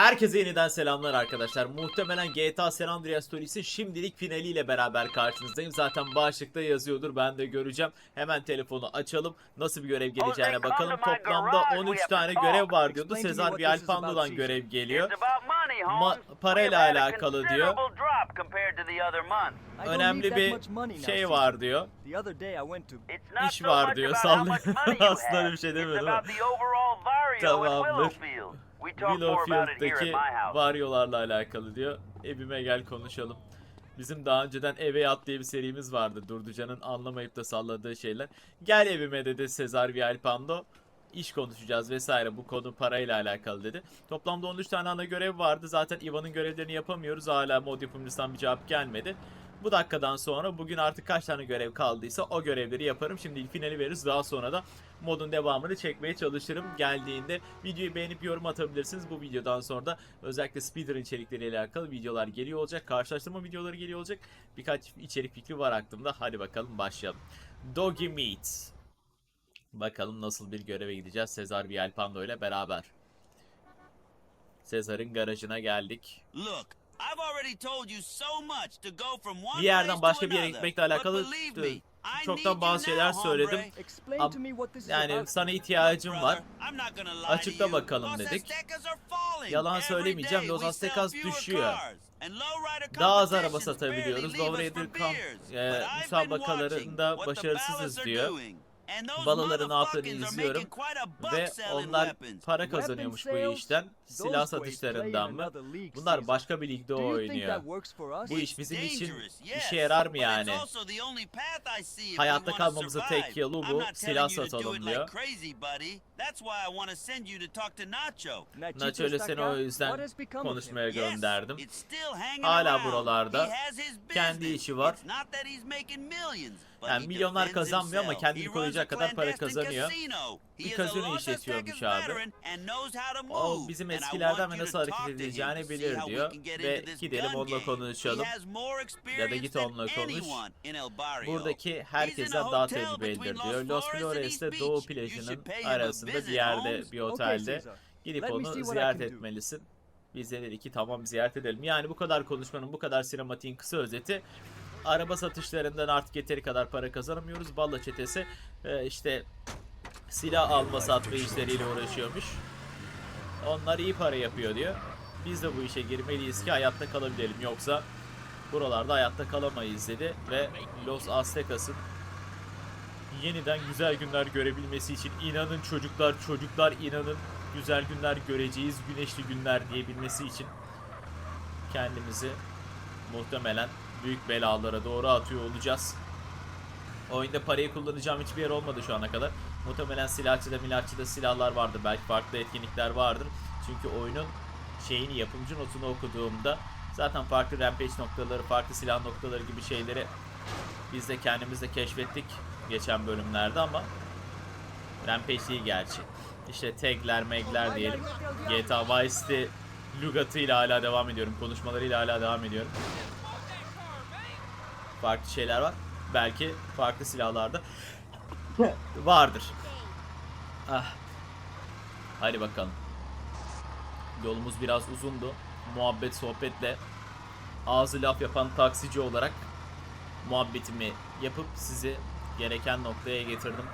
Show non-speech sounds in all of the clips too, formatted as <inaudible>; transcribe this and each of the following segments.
Herkese yeniden selamlar arkadaşlar. Muhtemelen GTA San Andreas Stories'in şimdilik finaliyle beraber karşınızdayım. Zaten başlıkta yazıyordur ben de göreceğim. Hemen telefonu açalım. Nasıl bir görev geleceğine bakalım. Toplamda 13 tane görev var diyordu. Sezar Vialpando'dan görev geliyor. Ma- parayla alakalı diyor. Önemli <laughs> bir şey var diyor. İş var diyor, sallıyor. Aslında bir şey demiyorum ama. Tamamdır. Willowfield'daki varyolarla alakalı diyor. Evime gel konuşalım. Bizim daha önceden Eve Yat diye bir serimiz vardı. Durducan'ın anlamayıp da salladığı şeyler. Gel evime dedi Sezar Vialpando. İş konuşacağız vesaire bu konu parayla alakalı dedi. Toplamda 13 tane ana görev vardı. Zaten Ivan'ın görevlerini yapamıyoruz. Hala mod yapımcısından bir cevap gelmedi. Bu dakikadan sonra bugün artık kaç tane görev kaldıysa o görevleri yaparım. Şimdi finali veririz. Daha sonra da modun devamını çekmeye çalışırım. Geldiğinde videoyu beğenip yorum atabilirsiniz. Bu videodan sonra da özellikle speedrun içerikleriyle alakalı videolar geliyor olacak. Karşılaştırma videoları geliyor olacak. Birkaç içerik fikri var aklımda. Hadi bakalım başlayalım. Doggy Meat. Bakalım nasıl bir göreve gideceğiz Sezar Vialpando ile beraber. Sezar'ın garajına geldik. Look, I've already told you so much to go from one Bir yerden place başka to bir yere another. gitmekle alakalı But believe me, I çoktan need bazı şeyler söyledim. Yani sana ihtiyacım var. Brother, I'm not gonna lie Açıkla to you. bakalım dedik. Aztecas are falling. Yalan söylemeyeceğim, Los Aztecas düşüyor. cars, and lowrider Daha az araba satabiliyoruz. Lowrider for kamp beers. e, müsabakalarında başarısızız diyor. doing. And those Balaların ne yaptığını izliyorum. making quite a buck Ve selling onlar weapons. para kazanıyormuş bu işten. Silah satışlarından mı? Bunlar başka bir ligde oynuyor. Bu iş bizim için işe yarar mı yani? Hayatta kalmamızın tek yolu bu, silah satalım diyor. Nacho. İle seni o yüzden konuşmaya gönderdim. Hala buralarda. Kendi işi var. Yani milyonlar kazanmıyor ama kendini koruyacak kadar para kazanıyor. Bir kazino işletiyormuş abi. O bizim eskilerden ve nasıl hareket see bilir diyor. Ve gidelim onunla konuşalım. Ya da git onunla konuş. Buradaki a daha tecrübelidir diyor. Los Flores ile. Doğu plajının arasında bir yerde bir otelde gidip onu ziyaret etmelisin. Biz de dedik ki tamam ziyaret edelim. Yani bu kadar konuşmanın bu kadar sinematiğin kısa özeti. Araba satışlarından artık yeteri kadar para kazanamıyoruz. Balla çetesi e, işte silah alma satma işleriyle uğraşıyormuş. Onlar iyi para yapıyor diyor. Biz de bu işe girmeliyiz ki hayatta kalabilelim. Yoksa buralarda hayatta kalamayız dedi. Ve Los Aztecas'ın yeniden güzel günler görebilmesi için inanın çocuklar çocuklar inanın güzel günler göreceğiz güneşli günler diyebilmesi için kendimizi muhtemelen büyük belalara doğru atıyor olacağız. Oyunda parayı kullanacağım hiçbir yer olmadı şu ana kadar. Muhtemelen silahçıda milahçıda silahlar vardır. Belki farklı etkinlikler vardır. Çünkü oyunun şeyini yapımcı notunu okuduğumda zaten farklı rampage noktaları, farklı silah noktaları gibi şeyleri biz de kendimiz de keşfettik geçen bölümlerde ama Rampage değil gerçi. İşte tagler, megler diyelim. GTA Vice City lügatıyla hala devam ediyorum. Konuşmalarıyla hala devam ediyorum. Farklı şeyler var. Belki farklı silahlarda vardır. Ah. Hadi bakalım. Yolumuz biraz uzundu. Muhabbet sohbetle ağzı laf yapan taksici olarak muhabbetimi yapıp sizi gereken noktaya getirdim.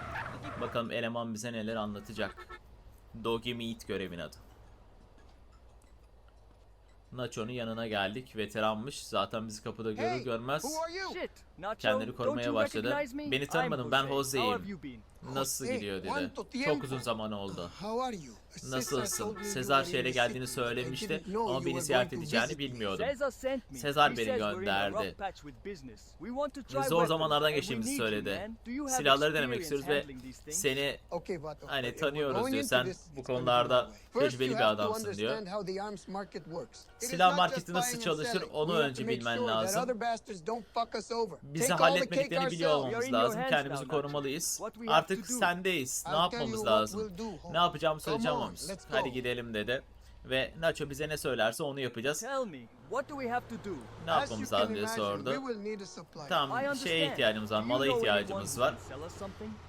Bakalım eleman bize neler anlatacak. Doggy Meat görevin adı. Nacho'nun yanına geldik. Veteranmış. Zaten bizi kapıda görür görmez kendini korumaya başladı. Beni tanımadın, ben Jose'yim. nasıl gidiyor dedi. Çok uzun zaman oldu. Nasılsın? Sezar şehre geldiğini söylemişti ama beni ziyaret edeceğini bilmiyordum. Sezar beni gönderdi. Zor zamanlardan geçtiğimizi söyledi. Silahları denemek istiyoruz ve seni Hani tanıyoruz diyor. Sen bu konularda tecrübeli bir adamsın diyor. Silah marketi nasıl çalışır onu önce bilmen lazım. Bizi halletmediklerini biliyor olmamız lazım. Kendimizi korumalıyız. Artık sendeyiz. Ne yapmamız lazım? Ne yapacağımı söyleyeceğim biz. Hadi gidelim dedi. Ve Nacho bize ne söylerse onu yapacağız. Ne yapmamız lazım diye sordu. Tamam şeye ihtiyacımız var, mala ihtiyacımız var.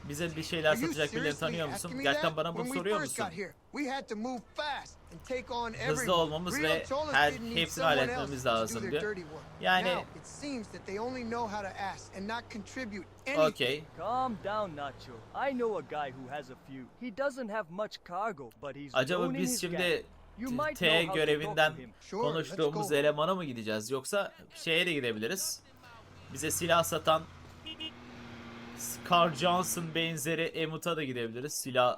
Bize bir şeyler satacak birilerini tanıyor musun? Gerçekten bana bunu soruyor musun? Hızlı olmamız ve her hepsini halletmemiz lazım diyor. Yani okey. Calm down, Nacho. I know a guy who has a few. He doesn't have much cargo, but he's Acaba biz şimdi gang. You might T görevinden konuştuğumuz elemana mı gideceğiz yoksa şeye de gidebiliriz. Bize silah satan Carl Johnson benzeri Emut'a da gidebiliriz. Silah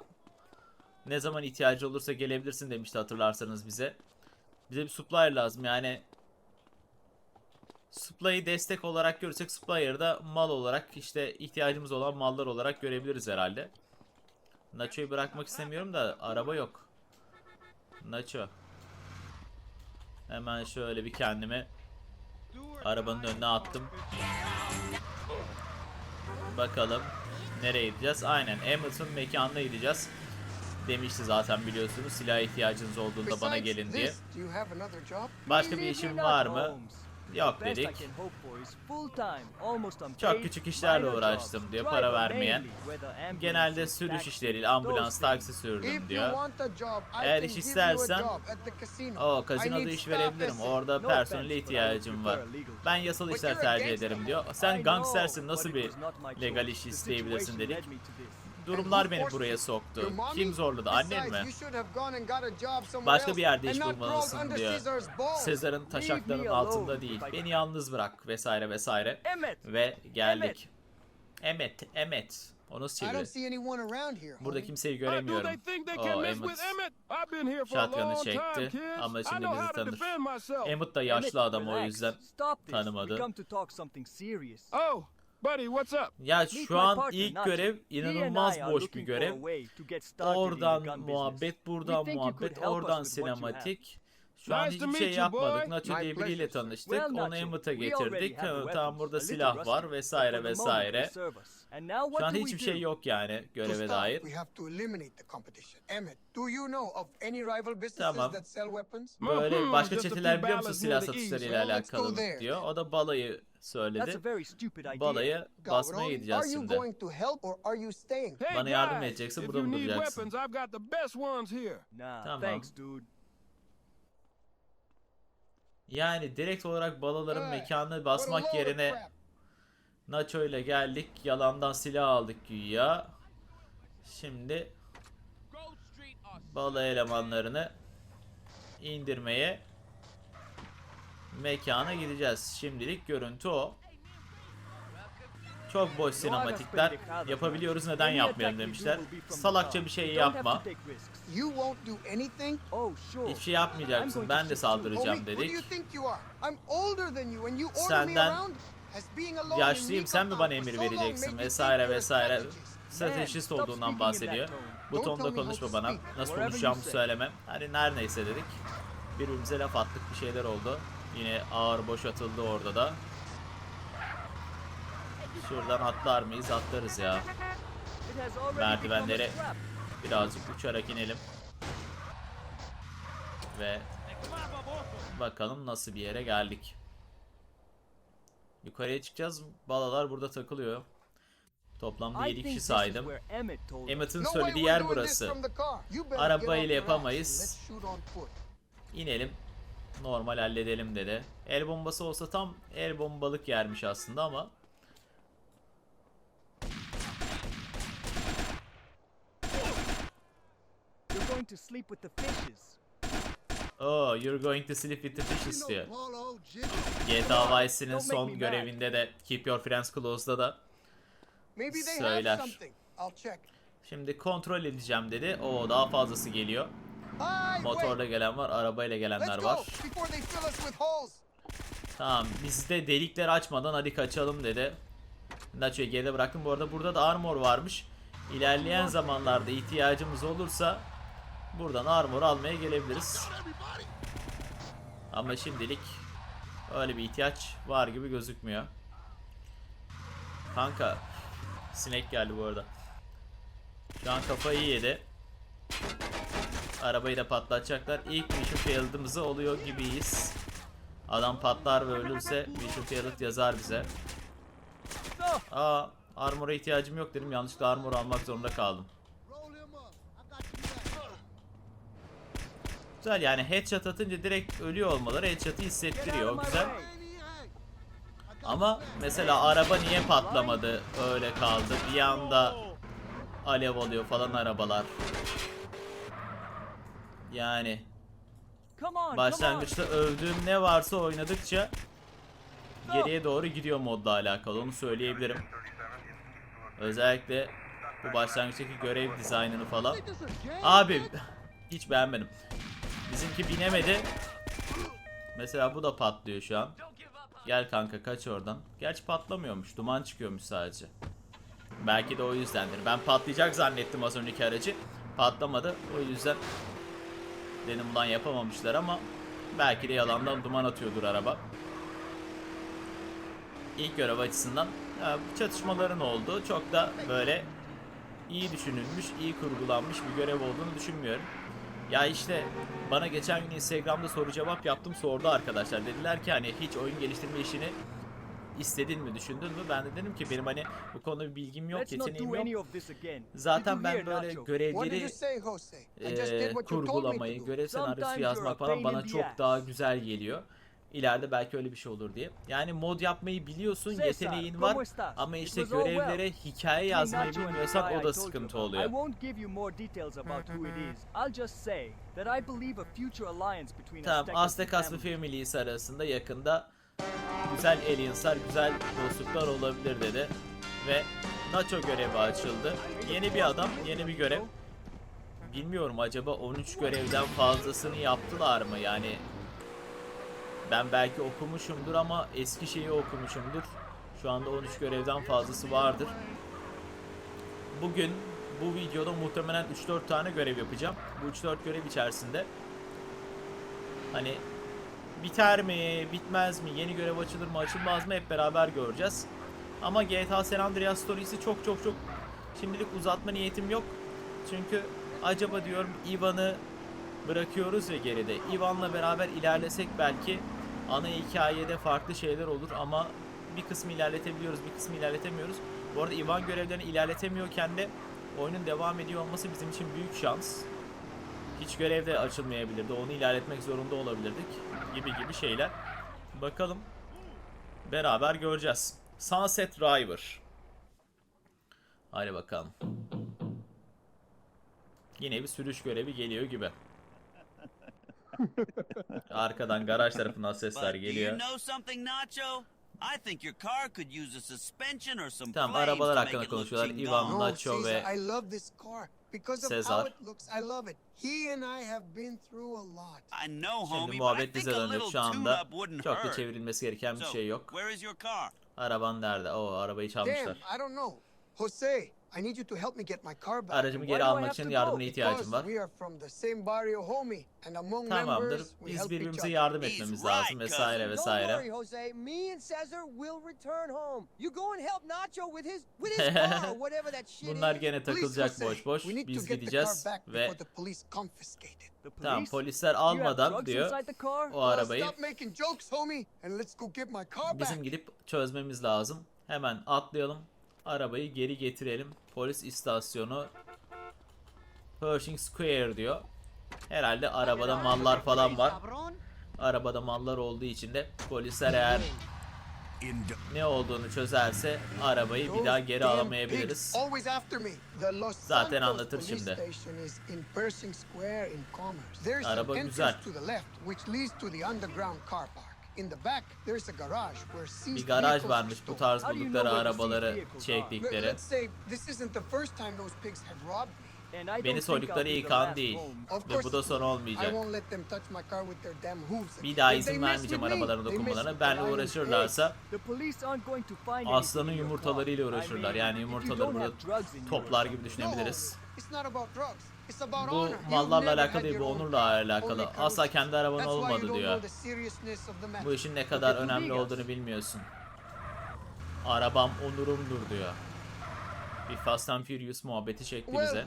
ne zaman ihtiyacı olursa gelebilirsin demişti hatırlarsanız bize. Bize bir supplier lazım yani supply'ı destek olarak görürsek supplier'ı da mal olarak işte ihtiyacımız olan mallar olarak görebiliriz herhalde. Nacho'yu bırakmak istemiyorum da araba yok. Nacho. Hemen şöyle bir kendimi arabanın önüne attım. Bakalım nereye gideceğiz? Aynen Hamilton mekanına gideceğiz. Demişti zaten biliyorsunuz silah ihtiyacınız olduğunda bana gelin diye. Başka bir me, var mı? Yok dedik. Çok küçük işlerle uğraştım diyor, para vermeyen. Genelde sürüş işleriyle ambulans, taksi sürdüm diyor. Eğer iş istersen o kazinoda iş verebilirim. Orada personele ihtiyacım var. Ben yasal işler tercih ederim diyor. Sen gangstersin nasıl bir legal iş isteyebilirsin dedik. Durumlar beni buraya soktu. Kim zorladı? Annem mi? Başka bir yerde iş bulmalısın diyor. Sezar'ın taşaklarının altında değil. Beni yalnız bırak vesaire vesaire. Ve geldik. Emmet, Emmet. O nasıl? Burada kimseyi göremiyorum. they Oh, Emmet. long çekti ama şimdi bizi tanır. Emmet da yaşlı adam o yüzden. Tanımadı. Ya şu an ilk görev inanılmaz boş bir görev. Oradan muhabbet, buradan muhabbet, oradan sinematik. Şu an hiçbir şey yapmadık. Nacho diye biriyle tanıştık. Onu Emmet'a getirdik. Tamam burada silah var vesaire vesaire. Şu an hiçbir şey yok yani göreve dair. Tamam. that sell weapons? Böyle Mhm, başka çeteler biliyor musun silah satışlarıyla alakalı diyor. O da balayı söyledi. Balayı basmaya gideceğiz şimdi. Bana yardım edeceksin, burada mı duracaksın? Tamam. Yani direkt olarak balaların Hey, mekanını basmak yerine. Nacho ile geldik. Yalandan silah aldık güya. Şimdi bala elemanlarını indirmeye mekana gideceğiz. Şimdilik görüntü o. Çok boş sinematikler yapabiliyoruz neden yapmayalım demişler. Salakça bir şey yapma. to take risks. You won't do anything? Oh, sure. Hiçbir şey yapmayacaksın. Ben de saldıracağım dedik. Senden Yaşlıyım sen mi bana emir vereceksin vesaire vesaire. Stratejist olduğundan bahsediyor. Bu tonda konuşma bana. Nasıl konuşacağımı söylemem. Hani her neyse dedik. Birbirimize laf attık bir şeyler oldu. Yine ağır boş atıldı orada da. Şuradan atlar mıyız? Atlarız ya. Merdivenlere birazcık uçarak inelim. Ve bakalım nasıl bir yere geldik. Yukarıya çıkacağız. Balalar burada takılıyor. Toplamda I 7 think kişi saydım. Emmett'in söylediği yer burası. Araba ile yapamayız. İnelim. Normal halledelim dedi. El bombası olsa tam el bombalık yermiş aslında ama You're going to sleep with the fishes. Oh, you're going to sleep with the fishes diyor. GTA Vice City'nin Don't make son görevinde de Keep Your Friends Close'da da Söyler. şimdi kontrol edeceğim dedi. Oo daha fazlası geliyor. Motorla gelen var, arabayla gelenler var. Tamam biz de delikler açmadan hadi kaçalım dedi. Nacho'yu geride bıraktım. Bu arada burada da armor varmış. İlerleyen zamanlarda ihtiyacımız olursa buradan armor almaya gelebiliriz. Ama şimdilik öyle bir ihtiyaç var gibi gözükmüyor. Kanka sinek geldi bu arada. Şu an kafayı yedi. Arabayı da patlatacaklar. İlk mission failed'ımızı oluyor gibiyiz. Adam patlar ve ölürse mission failed yazar bize. Aa armora ihtiyacım yok dedim. Yanlışlıkla armor almak zorunda kaldım. Güzel yani headshot atınca direkt ölüyor olmaları headshot'ı hissettiriyor. Güzel. Ama mesela araba niye patlamadı? Öyle kaldı. Bir anda alev alıyor falan arabalar. Yani başlangıçta övdüğüm ne varsa oynadıkça geriye doğru gidiyor modla alakalı onu söyleyebilirim. Özellikle bu başlangıçtaki görev dizaynını falan. Abi hiç beğenmedim. Bizimki binemedi. Mesela bu da patlıyor şu an. Gel kanka kaç oradan. Gerçi patlamıyormuş. Duman çıkıyormuş sadece. Belki de o yüzdendir. Ben patlayacak zannettim az önceki aracı. Patlamadı. O yüzden dedim ulan yapamamışlar ama belki de yalandan duman atıyordur araba. İlk görev açısından ya, çatışmaların olduğu çok da böyle iyi düşünülmüş, iyi kurgulanmış bir görev olduğunu düşünmüyorum. Ya işte bana geçen gün Instagram'da soru cevap yaptım sordu arkadaşlar. Dediler ki hani hiç oyun geliştirme işini istedin mi düşündün mü? Ben de dedim ki benim hani bu konuda bir bilgim yok, yeteneğim yok. Zaten ben böyle görevleri me kurgulamayı, görev senaryosu yazmak falan bana çok daha güzel geliyor. İleride belki öyle bir şey olur diye. Yani mod yapmayı biliyorsun, yeteneğin var ama işte görevlere hikaye yazmayı I o da sıkıntı oluyor. won't give you more details about who it is. I'll just say that I believe a future alliance between Tamam, Aztecas ve. Families arasında yakında güzel alienslar, güzel dostluklar olabilir dedi. Ve Nacho görevi açıldı. Yeni bir adam, yeni bir görev. Bilmiyorum acaba 13 görevden fazlasını yaptılar mı? Yani ben belki okumuşumdur ama eski şeyi okumuşumdur. Şu anda 13 görevden fazlası vardır. Bugün bu videoda muhtemelen 3-4 tane görev yapacağım. Bu 3-4 görev içerisinde hani biter mi, bitmez mi, yeni görev açılır mı, açılmaz mı hep beraber göreceğiz. Ama GTA San Andreas Stories'i çok çok çok şimdilik uzatma niyetim yok. Çünkü acaba diyorum Ivan'ı bırakıyoruz ya geride. Ivan'la beraber ilerlesek belki ana hikayede farklı şeyler olur ama bir kısmı ilerletebiliyoruz, bir kısmı ilerletemiyoruz. Bu arada Ivan görevlerini ilerletemiyorken de oyunun devam ediyor olması bizim için büyük şans. Hiç görev de açılmayabilirdi. Onu ilerletmek zorunda olabilirdik. Gibi gibi şeyler. Bakalım. Beraber göreceğiz. Sunset River. Hadi bakalım. Yine bir sürüş görevi geliyor gibi. <laughs> Arkadan garaj tarafından sesler geliyor. I think your car could use a suspension or some Tamam, arabalar to hakkında make it look konuşuyorlar. Ivan- No, Nacho Caesar, ve I love this car. Because of Cesar. how it looks, I love it. He and I have been through a lot. I know, Şimdi homie, muhabbet think bize döndü. Şu anda çok da hurt. çevrilmesi gereken bir şey yok. where is your car? Araban nerede? Oo arabayı Damn, çalmışlar. I don't know. Jose, I need you to help me get my car back. Aracımı Why geri do I almak have için to go? yardımına ihtiyacım var. we are from the same barrio, homie, and among Tamamdır. members we Biz help each birbirimize other. yardım etmemiz lazım vesaire vesaire. Don't worry, Jose. Me and Cesar will return home. You go and help Nacho with his with his car, <laughs> whatever that shit Bunlar is. gene Please, takılacak Jose, boş boş. we need to Biz get the gideceğiz car back ve before the police confiscate it. The police? tamam polisler almadan diyor inside the car? o arabayı stop making jokes, homie, and let's go get my car back. bizim gidip çözmemiz lazım. Hemen atlayalım. Arabayı geri getirelim. Polis istasyonu Pershing Square diyor. Herhalde arabada mallar falan var. Arabada mallar olduğu için de polisler eğer ne olduğunu çözerse arabayı bir daha geri alamayabiliriz. Zaten anlatır şimdi. Araba güzel. In the back there's a garage where seized Bir garaj varmış bu tarz How do you buldukları arabaları çektikleri. Let's say this isn't the first time those pigs have robbed me. Beni soydukları I'll be ilk the an last, değil. Ve bu da son olmayacak. Bir daha izin vermeyeceğim arabalarına dokunmalarına. Benle uğraşırlarsa aslanın yumurtalarıyla uğraşırlar. Yani yumurtaları burada toplar gibi düşünebiliriz. Bu mallarla alakalı değil, bu onurla alakalı. Asla kendi araban olmadı diyor. Bu işin ne kadar önemli olduğunu bilmiyorsun. Arabam onurumdur diyor. Bir Fast and Furious muhabbeti çekti bize.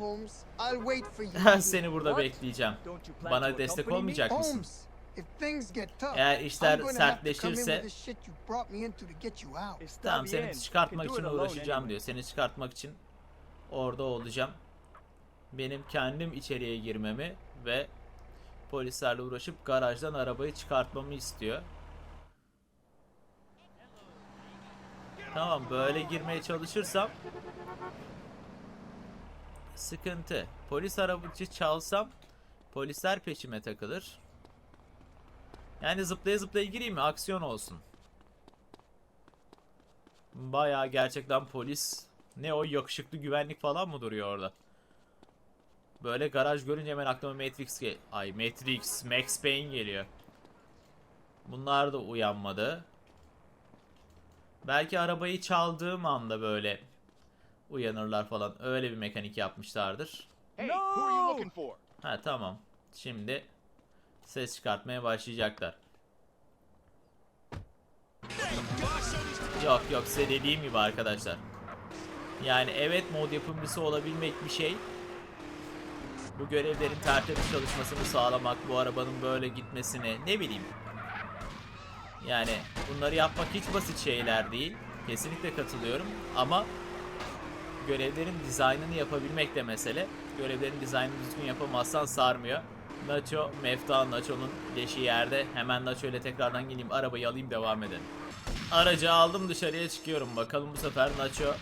<laughs> Seni burada bekleyeceğim. Bana destek olmayacak mısın? Eğer işler sertleşirse- Tamam seni çıkartmak için uğraşacağım diyor. Seni çıkartmak için orada olacağım. Benim kendim içeriye girmemi ve Polislerle uğraşıp garajdan arabayı çıkartmamı istiyor. Tamam böyle girmeye çalışırsam sıkıntı. Polis arabacı çalsam polisler peşime takılır. Yani zıplaya zıplaya gireyim mi? Aksiyon olsun. Bayağı gerçekten polis. Ne o yakışıklı güvenlik falan mı duruyor orada? Böyle garaj görünce hemen aklıma Matrix gel Ay Matrix, Max Payne geliyor. Bunlar da uyanmadı. Belki arabayı çaldığım anda böyle uyanırlar falan. Öyle bir mekanik yapmışlardır. Hey, who are you No! looking for? Ha tamam. Şimdi ses çıkartmaya başlayacaklar. Yok yok size dediğim gibi arkadaşlar. Yani evet mod yapımcısı olabilmek bir şey. Bu görevlerin tertemiz çalışmasını sağlamak, bu arabanın böyle gitmesini ne bileyim. Yani bunları yapmak hiç basit şeyler değil. Kesinlikle katılıyorum ama görevlerin dizaynını yapabilmek de mesele. Görevlerin dizaynını düzgün yapamazsan sarmıyor. Nacho, Mefta Nacho'nun leşi yerde. Hemen Nacho ile tekrardan geleyim arabayı alayım devam edelim. Aracı aldım dışarıya çıkıyorum. Bakalım bu sefer Nacho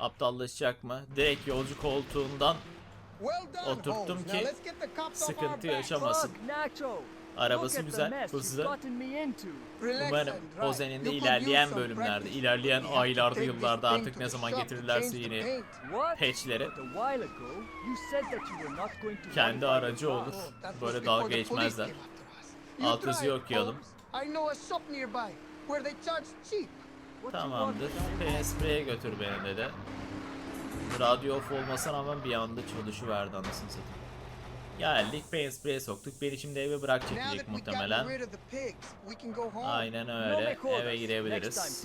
aptallaşacak mı? Direkt yolcu koltuğundan Oturttum ki sıkıntı yaşamasın. Arabası güzel, hızlı. Umarım. Pozen'in de ilerleyen bölümlerde, ilerleyen aylarda, yıllarda artık ne zaman getirirlerse yeni patchleri kendi aracı olur. Oh, Böyle dalga geçmezler. Alt cheap. What you Tamamdır. PSP'ye götür beni dedi. Radyo off olmasına rağmen bir anda çalışıverdi anasını satayım. Geldik PSP'ye soktuk. Beni şimdi eve we got muhtemelen. Aynen öyle. Eve girebiliriz.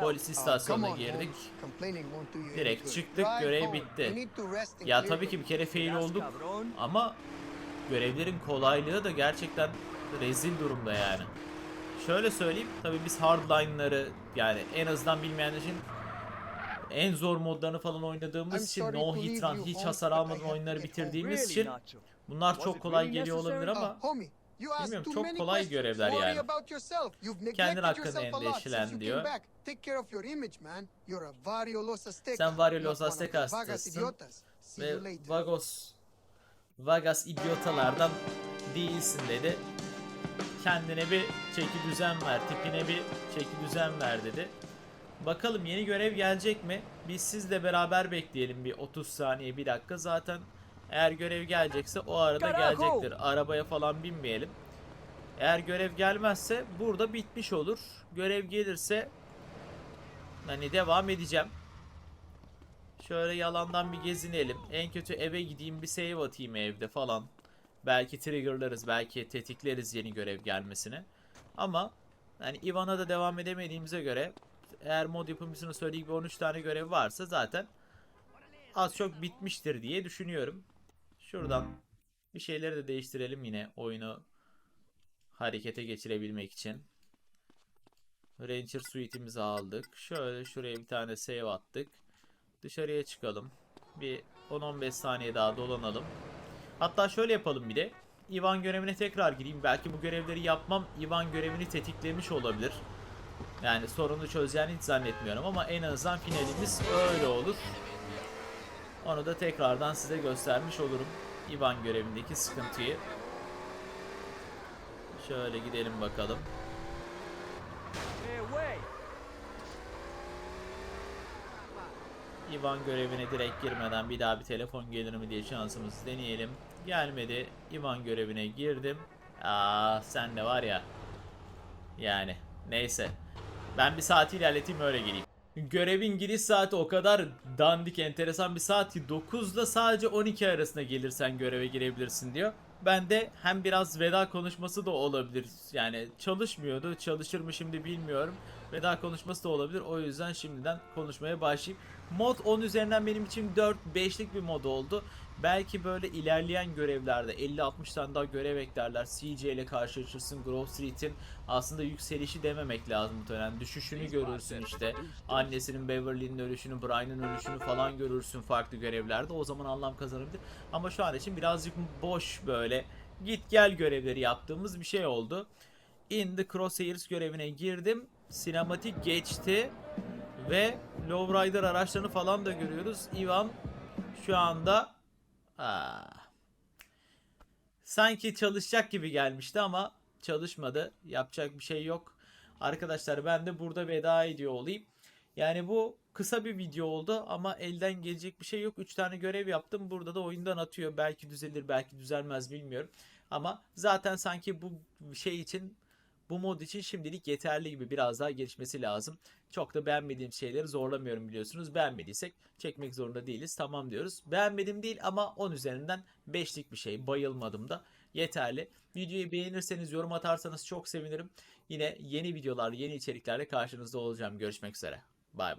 Polis istasyonuna on, girdik. Direkt çıktık, görev bitti. Ya tabii ki bir kere fail olduk. Ama görevlerin kolaylığı da gerçekten rezil durumda yani. Şöyle söyleyeyim, tabii biz hardline'ları yani en azından bilmeyenler için en zor modlarını falan oynadığımız için no hit run hiç hasar almadan oyunları bitirdiğimiz için bunlar çok kolay geliyor olabilir ama Bilmiyorum, çok kolay görevler yani. Kendin hakkında endişelen diyor. Sen Vario not Los one of the Aztecas'tasın Vagas idiotas. See ve. Vagos Vagas idiotalardan değilsin dedi. Kendine bir çeki düzen ver, tipine bir çeki düzen ver dedi. Bakalım yeni görev gelecek mi? Biz sizle beraber bekleyelim bir 30 saniye, bir dakika. Zaten eğer görev gelecekse o arada gelecektir. Arabaya falan binmeyelim. Eğer görev gelmezse burada bitmiş olur. Görev gelirse hani devam edeceğim. Şöyle yalandan bir gezinelim. En kötü eve gideyim bir save atayım evde falan. Belki triggerlarız, belki tetikleriz yeni görev gelmesini. Ama yani Ivan'a da devam edemediğimize göre eğer mod yapımcısının söylediği gibi 13 tane görev varsa zaten az çok bitmiştir diye düşünüyorum. Şuradan bir şeyleri de değiştirelim yine oyunu harekete geçirebilmek için. Ranger suite'imizi aldık. Şöyle şuraya bir tane save attık. Dışarıya çıkalım. Bir 10-15 saniye daha dolanalım. Hatta şöyle yapalım bir de. Ivan görevine tekrar gireyim. Belki bu görevleri yapmam Ivan görevini tetiklemiş olabilir. Yani sorunu çözeceğini hiç zannetmiyorum ama en azından finalimiz öyle olur. Onu da tekrardan size göstermiş olurum. Ivan görevindeki sıkıntıyı. Şöyle gidelim bakalım. Ivan görevine direkt girmeden bir daha bir telefon gelir mi diye şansımızı deneyelim. Gelmedi. Ivan görevine girdim. Aa sen de var ya. Yani neyse. Ben bir saati ilerleteyim öyle geleyim. Görevin giriş saati o kadar dandik enteresan bir saat ki 9'da sadece 12 arasında gelirsen göreve girebilirsin diyor. Ben de hem biraz veda konuşması da olabilir. Yani çalışmıyordu. Çalışır mı şimdi bilmiyorum. Veda konuşması da olabilir. O yüzden şimdiden konuşmaya başlayayım. Mod 10 üzerinden benim için 4-5'lik bir mod oldu. Belki böyle ilerleyen görevlerde 50-60 tane daha görev eklerler. CJ ile karşılaşırsın. Grove Street'in aslında yükselişi dememek lazım muhtemelen. Düşüşünü görürsün işte. Annesinin Beverly'nin ölüşünü, Brian'ın ölüşünü falan görürsün farklı görevlerde. O zaman anlam kazanabilir. Ama şu an için birazcık boş böyle git gel görevleri yaptığımız bir şey oldu. In the Crosshairs görevine girdim. Sinematik geçti. Ve Lowrider araçlarını falan da görüyoruz. Ivan şu anda Aa, sanki çalışacak gibi gelmişti ama çalışmadı. Yapacak bir şey yok. Arkadaşlar ben de burada veda ediyor olayım. Yani bu kısa bir video oldu ama elden gelecek bir şey yok. 3 tane görev yaptım. Burada da oyundan atıyor. Belki düzelir belki düzelmez bilmiyorum. Ama zaten sanki bu şey için bu mod için şimdilik yeterli gibi biraz daha gelişmesi lazım. Çok da beğenmediğim şeyleri zorlamıyorum biliyorsunuz. Beğenmediysek çekmek zorunda değiliz. Tamam diyoruz. Beğenmedim değil ama 10 üzerinden 5'lik bir şey. Bayılmadım da yeterli. Videoyu beğenirseniz yorum atarsanız çok sevinirim. Yine yeni videolar, yeni içeriklerle karşınızda olacağım. Görüşmek üzere. Bay bay.